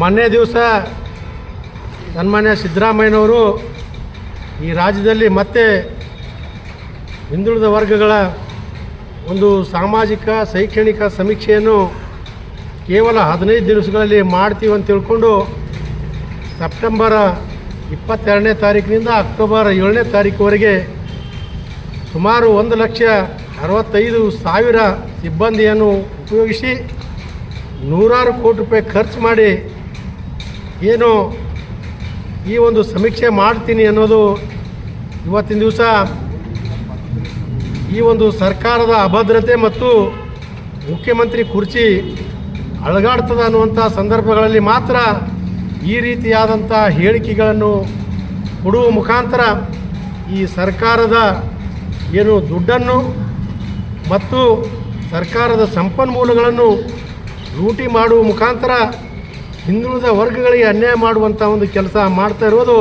ಮೊನ್ನೆ ದಿವಸ ಸನ್ಮಾನ್ಯ ಸಿದ್ದರಾಮಯ್ಯನವರು ಈ ರಾಜ್ಯದಲ್ಲಿ ಮತ್ತೆ ಹಿಂದುಳಿದ ವರ್ಗಗಳ ಒಂದು ಸಾಮಾಜಿಕ, ಶೈಕ್ಷಣಿಕ ಸಮೀಕ್ಷೆಯನ್ನು ಕೇವಲ ಹದಿನೈದು ದಿವಸಗಳಲ್ಲಿ ಮಾಡ್ತೀವಿ ಅಂತ ತಿಳ್ಕೊಂಡು ಸೆಪ್ಟೆಂಬರ ಇಪ್ಪತ್ತೆರಡನೇ ತಾರೀಕಿನಿಂದ ಅಕ್ಟೋಬರ್ ಏಳನೇ ತಾರೀಕುವರೆಗೆ ಸುಮಾರು ಒಂದು ಲಕ್ಷ ಅರವತ್ತೈದು ಸಾವಿರ ಸಿಬ್ಬಂದಿಯನ್ನು ಉಪಯೋಗಿಸಿ ನೂರಾರು ಕೋಟಿ ರೂಪಾಯಿ ಖರ್ಚು ಮಾಡಿ ಏನು ಈ ಒಂದು ಸಮೀಕ್ಷೆ ಮಾಡ್ತೀನಿ ಅನ್ನೋದು ಇವತ್ತಿನ ದಿವಸ ಈ ಒಂದು ಸರ್ಕಾರದ ಅಭದ್ರತೆ ಮತ್ತು ಮುಖ್ಯಮಂತ್ರಿ ಕುರ್ಚಿ ಅಳಗಾಡ್ತದ ಅನ್ನುವಂಥ ಸಂದರ್ಭಗಳಲ್ಲಿ ಮಾತ್ರ ಈ ರೀತಿಯಾದಂಥ ಹೇಳಿಕೆಗಳನ್ನು ಕೊಡುವ ಮುಖಾಂತರ ಈ ಸರ್ಕಾರದ ಏನು ದುಡ್ಡನ್ನು ಮತ್ತು ಸರ್ಕಾರದ ಸಂಪನ್ಮೂಲಗಳನ್ನು ಲೂಟಿ ಮಾಡುವ ಮುಖಾಂತರ ಹಿಂದುಳಿದ ವರ್ಗಗಳಿಗೆ ಅನ್ಯಾಯ ಮಾಡುವಂಥ ಒಂದು ಕೆಲಸ ಮಾಡ್ತಾ ಇರೋದು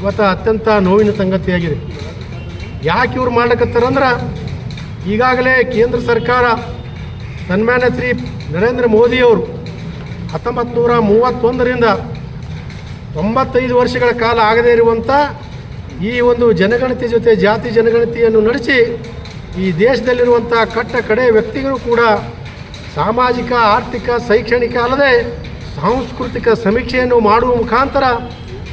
ಇವತ್ತು ಅತ್ಯಂತ ನೋವಿನ ಸಂಗತಿಯಾಗಿದೆ. ಯಾಕೆ ಇವ್ರು ಮಾಡ್ಲಕತ್ತಾರಂದ್ರೆ ಈಗಾಗಲೇ ಕೇಂದ್ರ ಸರ್ಕಾರ ಸನ್ಮಾನ್ಯ ಶ್ರೀ ನರೇಂದ್ರ ಮೋದಿಯವರು ಹತ್ತೊಂಬತ್ತು ನೂರ ಮೂವತ್ತೊಂದರಿಂದ ತೊಂಬತ್ತೈದು ವರ್ಷಗಳ ಕಾಲ ಆಗದೇ ಇರುವಂಥ ಈ ಒಂದು ಜನಗಣತಿ ಜೊತೆ ಜಾತಿ ಜನಗಣತಿಯನ್ನು ನಡೆಸಿ ಈ ದೇಶದಲ್ಲಿರುವಂಥ ಕಟ್ಟ ಕಡೆ ವ್ಯಕ್ತಿಗಳು ಕೂಡ ಸಾಮಾಜಿಕ, ಆರ್ಥಿಕ, ಶೈಕ್ಷಣಿಕ ಅಲ್ಲದೆ ಸಾಂಸ್ಕೃತಿಕ ಸಮೀಕ್ಷೆಯನ್ನು ಮಾಡುವ ಮುಖಾಂತರ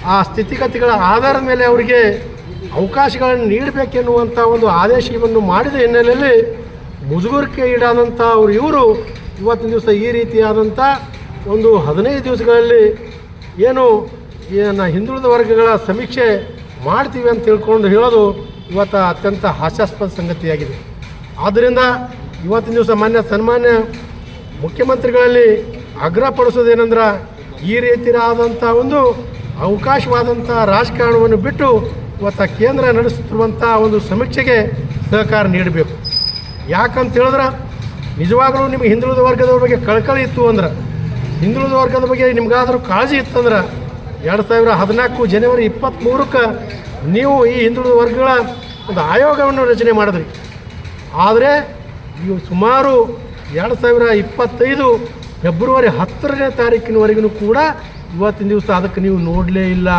ಆ ಸ್ಥಿತಿಗತಿಗಳ ಆಧಾರದ ಮೇಲೆ ಅವರಿಗೆ ಅವಕಾಶಗಳನ್ನು ನೀಡಬೇಕೆನ್ನುವಂಥ ಒಂದು ಆದೇಶವನ್ನು ಮಾಡಿದ ಹಿನ್ನೆಲೆಯಲ್ಲಿ ಮುಜುಗರಕ್ಕೆ ಈಡಾದಂಥ ಅವರು ಇವರು ಇವತ್ತಿನ ದಿವಸ ಈ ರೀತಿಯಾದಂಥ ಒಂದು ಹದಿನೈದು ದಿವಸಗಳಲ್ಲಿ ಏನು ಏನು ಹಿಂದುಳಿದ ವರ್ಗಗಳ ಸಮೀಕ್ಷೆ ಮಾಡ್ತೀವಿ ಅಂತ ತಿಳ್ಕೊಂಡು ಹೇಳೋದು ಇವತ್ತು ಅತ್ಯಂತ ಹಾಸ್ಯಾಸ್ಪದ ಸಂಗತಿಯಾಗಿದೆ. ಆದ್ದರಿಂದ ಇವತ್ತಿನ ದಿವಸ ಮಾನ್ಯ ಸನ್ಮಾನ್ಯ ಮುಖ್ಯಮಂತ್ರಿಗಳಲ್ಲಿ ಆಗ್ರಹಪಡಿಸೋದೇನೆಂದ್ರೆ ಈ ರೀತಿಯಾದಂಥ ಒಂದು ಅವಕಾಶವಾದಂಥ ರಾಜಕಾರಣವನ್ನು ಬಿಟ್ಟು ಇವತ್ತು ಕೇಂದ್ರ ನಡೆಸುತ್ತಿರುವಂಥ ಒಂದು ಸಮೀಕ್ಷೆಗೆ ಸಹಕಾರ ನೀಡಬೇಕು. ಯಾಕಂತ ಹೇಳಿದ್ರೆ ನಿಜವಾಗಲೂ ನಿಮಗೆ ಹಿಂದುಳಿದ ವರ್ಗದವ್ರ ಬಗ್ಗೆ ಕಳಕಳಿ ಇತ್ತು ಅಂದ್ರೆ, ಹಿಂದುಳಿದ ವರ್ಗದ ಬಗ್ಗೆ ನಿಮಗಾದರೂ ಕಾಳಜಿ ಇತ್ತಂದ್ರೆ ಎರಡು ಸಾವಿರ ಹದಿನಾಲ್ಕು ಜನವರಿ ಇಪ್ಪತ್ತ್ಮೂರಕ್ಕೆ ನೀವು ಈ ಹಿಂದುಳಿದ ವರ್ಗಗಳ ಒಂದು ಆಯೋಗವನ್ನು ರಚನೆ ಮಾಡಿದ್ರಿ. ಆದರೆ ಇವು ಸುಮಾರು ಎರಡು ಸಾವಿರ ಇಪ್ಪತ್ತೈದು ಫೆಬ್ರವರಿ ಹತ್ತರನೇ ತಾರೀಕಿನವರೆಗೂ ಕೂಡ ಇವತ್ತಿನ ದಿವಸ ಅದಕ್ಕೆ ನೀವು ನೋಡಲೇ ಇಲ್ಲ.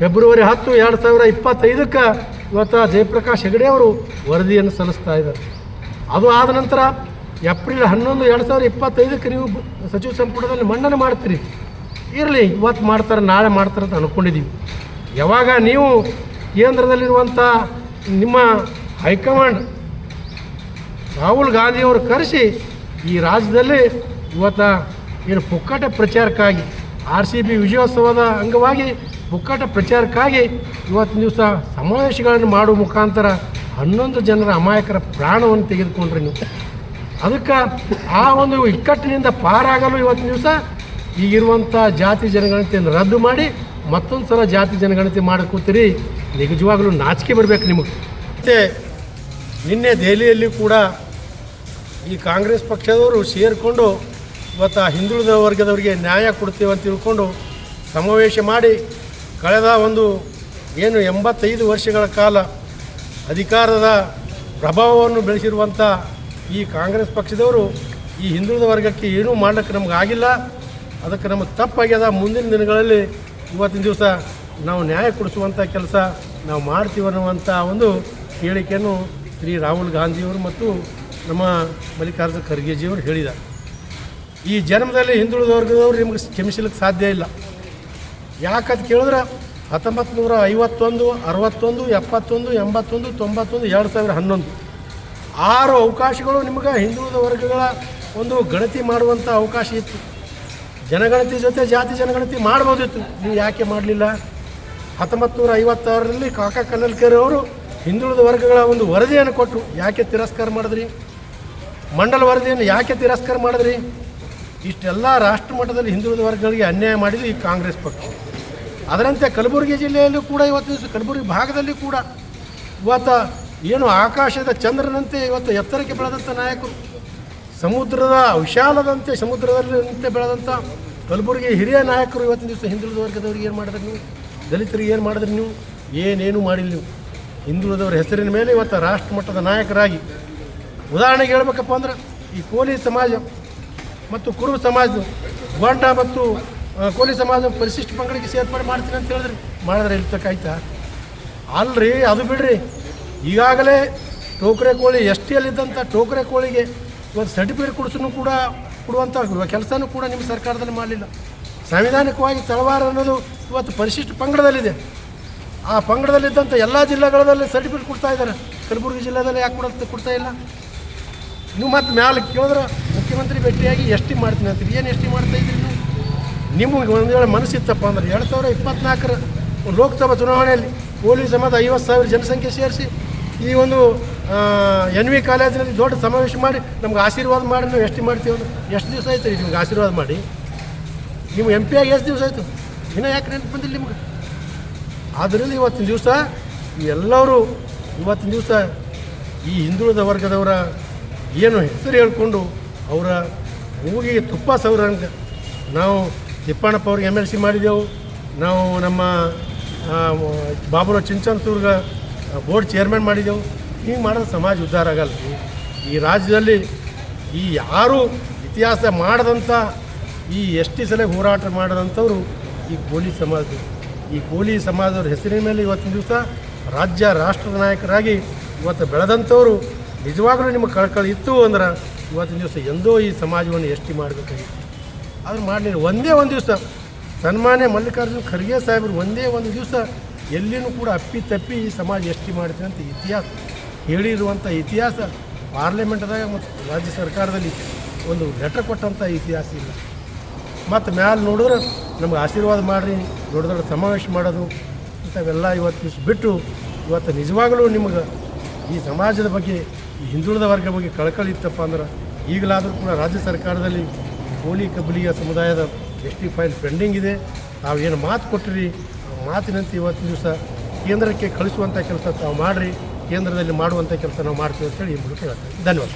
ಫೆಬ್ರವರಿ ಹತ್ತು ಎರಡು ಸಾವಿರ ಇಪ್ಪತ್ತೈದಕ್ಕೆ ಇವತ್ತು ಜಯಪ್ರಕಾಶ್ ಹೆಗಡೆ ಅವರು ವರದಿಯನ್ನು ಸಲ್ಲಿಸ್ತಾ ಇದ್ದಾರೆ. ಅದು ಆದ ನಂತರ ಏಪ್ರಿಲ್ ಹನ್ನೊಂದು ಎರಡು ಸಾವಿರ ಇಪ್ಪತ್ತೈದಕ್ಕೆ ನೀವು ಸಚಿವ ಸಂಪುಟದಲ್ಲಿ ಮಂಡನೆ ಮಾಡ್ತೀರಿ. ಇರಲಿ, ಇವತ್ತು ಮಾಡ್ತಾರೆ, ನಾಳೆ ಮಾಡ್ತಾರೆ ಅಂತ ಅಂದ್ಕೊಂಡಿದ್ದೀವಿ ಯಾವಾಗ ನೀವು ಕೇಂದ್ರದಲ್ಲಿರುವಂಥ ನಿಮ್ಮ ಹೈಕಮಾಂಡ್ ರಾಹುಲ್ ಗಾಂಧಿಯವರು ಕರೆಸಿ ಈ ರಾಜ್ಯದಲ್ಲಿ ಇವತ್ತ ಏನು ಪುಕ್ಕಟ ಪ್ರಚಾರಕ್ಕಾಗಿ ಆರ್ ಸಿ ಬಿ ವಿಜಯೋತ್ಸವದ ಅಂಗವಾಗಿ ಪುಕ್ಕಟ ಪ್ರಚಾರಕ್ಕಾಗಿ ಇವತ್ತಿನ ದಿವಸ ಸಮಾವೇಶಗಳನ್ನು ಮಾಡುವ ಮುಖಾಂತರ ಹನ್ನೊಂದು ಜನರ ಅಮಾಯಕರ ಪ್ರಾಣವನ್ನು ತೆಗೆದುಕೊಂಡ್ರಿ ನೀವು. ಅದಕ್ಕೆ ಆ ಒಂದು ಇಕ್ಕಟ್ಟಿನಿಂದ ಪಾರಾಗಲು ಇವತ್ತಿನ ದಿವಸ ಈಗಿರುವಂಥ ಜಾತಿ ಜನಗಣತಿಯನ್ನು ರದ್ದು ಮಾಡಿ ಮತ್ತೊಂದು ಸಲ ಜಾತಿ ಜನಗಣತಿ ಮಾಡಕ್ಕೆ ಕೂತೀರಿ. ನಿಜವಾಗಲೂ ನಾಚಿಕೆ ಬರಬೇಕು ನಿಮಗೆ. ಮತ್ತು ನಿನ್ನೆ ದೆಹಲಿಯಲ್ಲಿ ಕೂಡ ಈ ಕಾಂಗ್ರೆಸ್ ಪಕ್ಷದವರು ಸೇರಿಕೊಂಡು ಇವತ್ತು ಆ ಹಿಂದುಳಿದ ವರ್ಗದವರಿಗೆ ನ್ಯಾಯ ಕೊಡ್ತೀವಿ ಅಂತ ತಿಳ್ಕೊಂಡು ಸಮಾವೇಶ ಮಾಡಿ ಕಳೆದ ಒಂದು ಏನು ಎಂಬತ್ತೈದು ವರ್ಷಗಳ ಕಾಲ ಅಧಿಕಾರದ ಪ್ರಭಾವವನ್ನು ಬೆಳೆಸಿರುವಂಥ ಈ ಕಾಂಗ್ರೆಸ್ ಪಕ್ಷದವರು ಈ ಹಿಂದುಳಿದ ವರ್ಗಕ್ಕೆ ಏನೂ ಮಾಡ್ಲಿಕ್ಕೆ ನಮ್ಗೆ ಆಗಿಲ್ಲ. ಅದಕ್ಕೆ ನಮಗೆ ತಪ್ಪಾಗ್ಯದ ಮುಂದಿನ ದಿನಗಳಲ್ಲಿ ಇವತ್ತಿನ ದಿವಸ ನಾವು ನ್ಯಾಯ ಕೊಡಿಸುವಂಥ ಕೆಲಸ ನಾವು ಮಾಡ್ತೀವಿ ಅನ್ನುವಂಥ ಒಂದು ಹೇಳಿಕೆಯನ್ನು ಶ್ರೀ ರಾಹುಲ್ ಗಾಂಧಿಯವರು ಮತ್ತು ನಮ್ಮ ಮಲ್ಲಿಕಾರ್ಜುನ ಖರ್ಗೆಜಿಯವರು ಹೇಳಿದ್ದಾರೆ. ಈ ಜನ್ಮದಲ್ಲಿ ಹಿಂದುಳಿದ ವರ್ಗದವ್ರು ನಿಮಗೆ ಕ್ಷಮಿಸಲಿಕ್ಕೆ ಸಾಧ್ಯ ಇಲ್ಲ. ಯಾಕಂತ ಕೇಳಿದ್ರೆ ಹತ್ತೊಂಬತ್ತು ನೂರ ಐವತ್ತೊಂದು ಅರವತ್ತೊಂದು, ಎಪ್ಪತ್ತೊಂದು, ಎಂಬತ್ತೊಂದು, ತೊಂಬತ್ತೊಂದು, ಎರಡು ಸಾವಿರ ಹನ್ನೊಂದು. ಆರು ಅವಕಾಶಗಳು ನಿಮಗೆ ಹಿಂದುಳಿದ ವರ್ಗಗಳ ಒಂದು ಗಣತಿ ಮಾಡುವಂಥ ಅವಕಾಶ ಇತ್ತು. ಜನಗಣತಿ ಜೊತೆ ಜಾತಿ ಜನಗಣತಿ ಮಾಡ್ಬೋದಿತ್ತು. ನೀವು ಯಾಕೆ ಮಾಡಲಿಲ್ಲ? ಹತ್ತೊಂಬತ್ತು ನೂರ ಐವತ್ತಾರರಲ್ಲಿ ಕಾಕಾ ಕಲ್ಲಲ್ಕೆರೆ ಅವರು ಹಿಂದುಳಿದ ವರ್ಗಗಳ ಒಂದು ವರದಿಯನ್ನು ಕೊಟ್ಟರು ಯಾಕೆ ತಿರಸ್ಕಾರ ಮಾಡಿದ್ರಿ? ಮಂಡಲ ವರದಿಯನ್ನು ಯಾಕೆ ತಿರಸ್ಕಾರ ಮಾಡಿದ್ರಿ? ಇಷ್ಟೆಲ್ಲ ರಾಷ್ಟ್ರ ಮಟ್ಟದಲ್ಲಿ ಹಿಂದುಳಿದ ವರ್ಗಗಳಿಗೆ ಅನ್ಯಾಯ ಮಾಡಿದ್ದು ಈ ಕಾಂಗ್ರೆಸ್ ಪಕ್ಷ. ಅದರಂತೆ ಕಲಬುರಗಿ ಜಿಲ್ಲೆಯಲ್ಲೂ ಕೂಡ ಇವತ್ತು ದಿವಸ ಕಲಬುರಗಿ ಭಾಗದಲ್ಲಿ ಕೂಡ ಇವತ್ತು ಏನು ಆಕಾಶದ ಚಂದ್ರನಂತೆ ಇವತ್ತು ಎತ್ತರಕ್ಕೆ ಬೆಳೆದಂಥ ನಾಯಕರು, ಸಮುದ್ರದ ವಿಶಾಲದಂತೆ ಸಮುದ್ರದಲ್ಲಿಂತೆ ಬೆಳೆದಂಥ ಕಲಬುರಗಿ ಹಿರಿಯ ನಾಯಕರು ಇವತ್ತಿನ ದಿವಸ ಹಿಂದುಳಿದ ವರ್ಗದವ್ರಿಗೆ ಏನು ಮಾಡಿದ್ರಿ ನೀವು? ದಲಿತರಿಗೆ ಏನು ಮಾಡಿದ್ರಿ ನೀವು? ಏನೇನು ಮಾಡಿಲ್ಲ ನೀವು? ಹಿಂದುಳಿದವರ ಹೆಸರಿನ ಮೇಲೆ ಇವತ್ತು ರಾಷ್ಟ್ರ ಮಟ್ಟದ ನಾಯಕರಾಗಿ ಉದಾಹರಣೆಗೆ ಹೇಳ್ಬೇಕಪ್ಪ ಅಂದ್ರೆ ಈ ಕೋಲಿ ಸಮಾಜ ಮತ್ತು ಕುರುಬ ಸಮಾಜ, ಗೋಂಡ ಮತ್ತು ಕೋಲಿ ಸಮಾಜ ಪರಿಶಿಷ್ಟ ಪಂಗಡಕ್ಕೆ ಸೇರ್ಪಡೆ ಮಾಡ್ತೀನಿ ಅಂತ ಹೇಳಿದ್ರಿ. ಮಾಡಿದ್ರೆ ಇಲ್ಲಿ ತಕ್ಕಾಯ್ತಾ ಅಲ್ರಿ, ಅದು ಬಿಡ್ರಿ. ಈಗಾಗಲೇ ಟೋಕ್ರೆ ಕೋಳಿ ಎಸ್ ಟಿಯಲ್ಲಿದ್ದಂಥ ಟೋಕ್ರೆ ಕೋಳಿಗೆ ಇವತ್ತು ಸರ್ಟಿಫಿಕೇಟ್ ಕೊಡಿಸೂ ಕೂಡ ಕೊಡುವಂಥ ಕೆಲಸನೂ ಕೂಡ ನಿಮ್ಮ ಸರ್ಕಾರದಲ್ಲಿ ಮಾಡಲಿಲ್ಲ. ಸಂವಿಧಾನಿಕವಾಗಿ ತಳವಾರ ಅನ್ನೋದು ಇವತ್ತು ಪರಿಶಿಷ್ಟ ಪಂಗಡದಲ್ಲಿದೆ. ಆ ಪಂಗಡದಲ್ಲಿದ್ದಂಥ ಎಲ್ಲ ಜಿಲ್ಲೆಗಳಲ್ಲಿ ಸರ್ಟಿಫಿಕೇಟ್ ಕೊಡ್ತಾ ಇದ್ದಾರೆ. ಕಲಬುರಗಿ ಜಿಲ್ಲೆದಲ್ಲಿ ಯಾಕೆ ಕೊಡ ಕೊಡ್ತಾ ಇಲ್ಲ? ನೀವು ಮತ್ತೆ ಮ್ಯಾಲೆ ಕೇಳಿದ್ರೆ ಮುಖ್ಯಮಂತ್ರಿ ಭೇಟಿಯಾಗಿ ಎಷ್ಟು ಮಾಡ್ತೀನಿ ಅಂತೀರಿ ಏನು ಎಷ್ಟು ಮಾಡ್ತಾ ಇದ್ದೀರಿ ನೀವು? ನಿಮಗೆ ಒಂದು ವೇಳೆ ಮನಸ್ಸಿತ್ತಪ್ಪ ಅಂದ್ರೆ ಎರಡು ಸಾವಿರ ಇಪ್ಪತ್ನಾಲ್ಕರ ಲೋಕಸಭಾ ಚುನಾವಣೆಯಲ್ಲಿ ಪೊಲೀಸ್ ಸಮಾಜ ಐವತ್ತು ಸಾವಿರ ಜನಸಂಖ್ಯೆ ಸೇರಿಸಿ ಈ ಒಂದು ಎನ್ ವಿ ಕಾಲೇಜಿನಲ್ಲಿ ದೊಡ್ಡ ಸಮಾವೇಶ ಮಾಡಿ ನಮ್ಗೆ ಆಶೀರ್ವಾದ ಮಾಡಿ ನಾವು ಎಷ್ಟು ಮಾಡ್ತೀವಿ ಅಂದ್ರೆ ಎಷ್ಟು ದಿವಸ ಆಯ್ತು ರೀ ನಿಮ್ಗೆ ಆಶೀರ್ವಾದ ಮಾಡಿ? ನೀವು ಎಂ ಪಿ ಆಗಿ ಎಷ್ಟು ದಿವಸ ಆಯಿತು? ಇನ್ನೂ ಯಾಕೆ ನೆನಪು ಬಂದಿಲ್ಲ ನಿಮ್ಗೆ? ಆದ್ದರಿಂದ ಇವತ್ತಿನ ದಿವಸ ಎಲ್ಲರೂ ಇವತ್ತಿನ ದಿವಸ ಈ ಹಿಂದುಳಿದ ವರ್ಗದವರ ಏನು ಹೆಸರು ಹೇಳ್ಕೊಂಡು ಅವರ ಹೋಗಿ ತುಪ್ಪ ಸವರಂಗೆ ನಾವು ತಿಪ್ಪಣ್ಣಪ್ಪ ಅವ್ರಿಗೆ ಎಂ ಎಲ್ ಸಿ ಮಾಡಿದೆವು. ನಾವು ನಮ್ಮ ಬಾಬುರ ಚಿಂಚನ್ಸೂರ್ಗೆ ಬೋರ್ಡ್ ಚೇರ್ಮನ್ ಮಾಡಿದೆವು. ಹಿಂಗೆ ಮಾಡೋದು ಸಮಾಜ ಉದ್ಧಾರ ಆಗಲ್ಲ. ಈ ರಾಜ್ಯದಲ್ಲಿ ಈ ಯಾರು ಇತಿಹಾಸ ಮಾಡದಂಥ ಈ ಎಷ್ಟು ಸಲ ಹೋರಾಟ ಮಾಡದಂಥವ್ರು ಈ ಕೋಲಿ ಸಮಾಜ. ಈ ಕೋಲಿ ಸಮಾಜದವ್ರ ಹೆಸರಿನ ಮೇಲೆ ಇವತ್ತಿನ ದಿವಸ ರಾಜ್ಯ, ರಾಷ್ಟ್ರದ ನಾಯಕರಾಗಿ ಇವತ್ತು ಬೆಳೆದಂಥವ್ರು ನಿಜವಾಗಲೂ ನಿಮಗೆ ಕಳ್ಕಳಿ ಇತ್ತು ಅಂದ್ರೆ ಇವತ್ತಿನ ದಿವಸ ಎಂದೋ ಈ ಸಮಾಜವನ್ನು ಎಷ್ಟು ಮಾಡಬೇಕಾಗಿತ್ತು ಆದ್ರೆ ಮಾಡಲಿಲ್ಲ. ಒಂದೇ ಒಂದು ದಿವಸ ಸನ್ಮಾನ್ಯ ಮಲ್ಲಿಕಾರ್ಜುನ ಖರ್ಗೆ ಸಾಹೇಬರು ಒಂದೇ ಒಂದು ದಿವಸ ಎಲ್ಲಿನೂ ಕೂಡ ಅಪ್ಪಿ ತಪ್ಪಿ ಈ ಸಮಾಜ ಎಷ್ಟು ಮಾಡ್ತೀವಿ ಅಂತ ಇತಿಹಾಸ ಹೇಳಿರುವಂಥ ಇತಿಹಾಸ ಪಾರ್ಲಿಮೆಂಟ್ದಾಗ ಮತ್ತು ರಾಜ್ಯ ಸರ್ಕಾರದಲ್ಲಿ ಒಂದು ಲೆಟರ್ ಕೊಟ್ಟಂಥ ಇತಿಹಾಸ ಇಲ್ಲ. ಮತ್ತು ಮ್ಯಾಲೆ ನೋಡಿದ್ರೆ ನಮ್ಗೆ ಆಶೀರ್ವಾದ ಮಾಡಿರಿ, ದೊಡ್ಡ ದೊಡ್ಡ ಸಮಾವೇಶ ಮಾಡೋದು, ಇಂಥವೆಲ್ಲ ಇವತ್ತು ಬಿಟ್ಟು ಇವತ್ತು ನಿಜವಾಗಲೂ ನಿಮಗೆ ಈ ಸಮಾಜದ ಬಗ್ಗೆ ಹಿಂದುಳಿದ ವರ್ಗ ಬಗ್ಗೆ ಕಳಕಳಿ ಇತ್ತಪ್ಪ ಅಂದ್ರೆ ಈಗಲಾದರೂ ಕೂಡ ರಾಜ್ಯ ಸರ್ಕಾರದಲ್ಲಿ ಕೋಲಿ ಕಬ್ಬಲಿಯ ಸಮುದಾಯದ ಎಸ್ ಟಿ ಫೈಲ್ ಪೆಂಡಿಂಗ್ ಇದೆ. ತಾವು ಏನು ಮಾತು ಕೊಟ್ಟಿರಿ ಮಾತಿನಂತೆ ಇವತ್ತಿನ ದಿವಸ ಕೇಂದ್ರಕ್ಕೆ ಕಳಿಸುವಂಥ ಕೆಲಸ ತಾವು ಮಾಡಿರಿ, ಕೇಂದ್ರದಲ್ಲಿ ಮಾಡುವಂಥ ಕೆಲಸ ನಾವು ಮಾಡ್ತೀವಿ ಅಂತೇಳಿ ಈ ಮೂಲಕ ಹೇಳ್ತೇವೆ ಧನ್ಯವಾದ.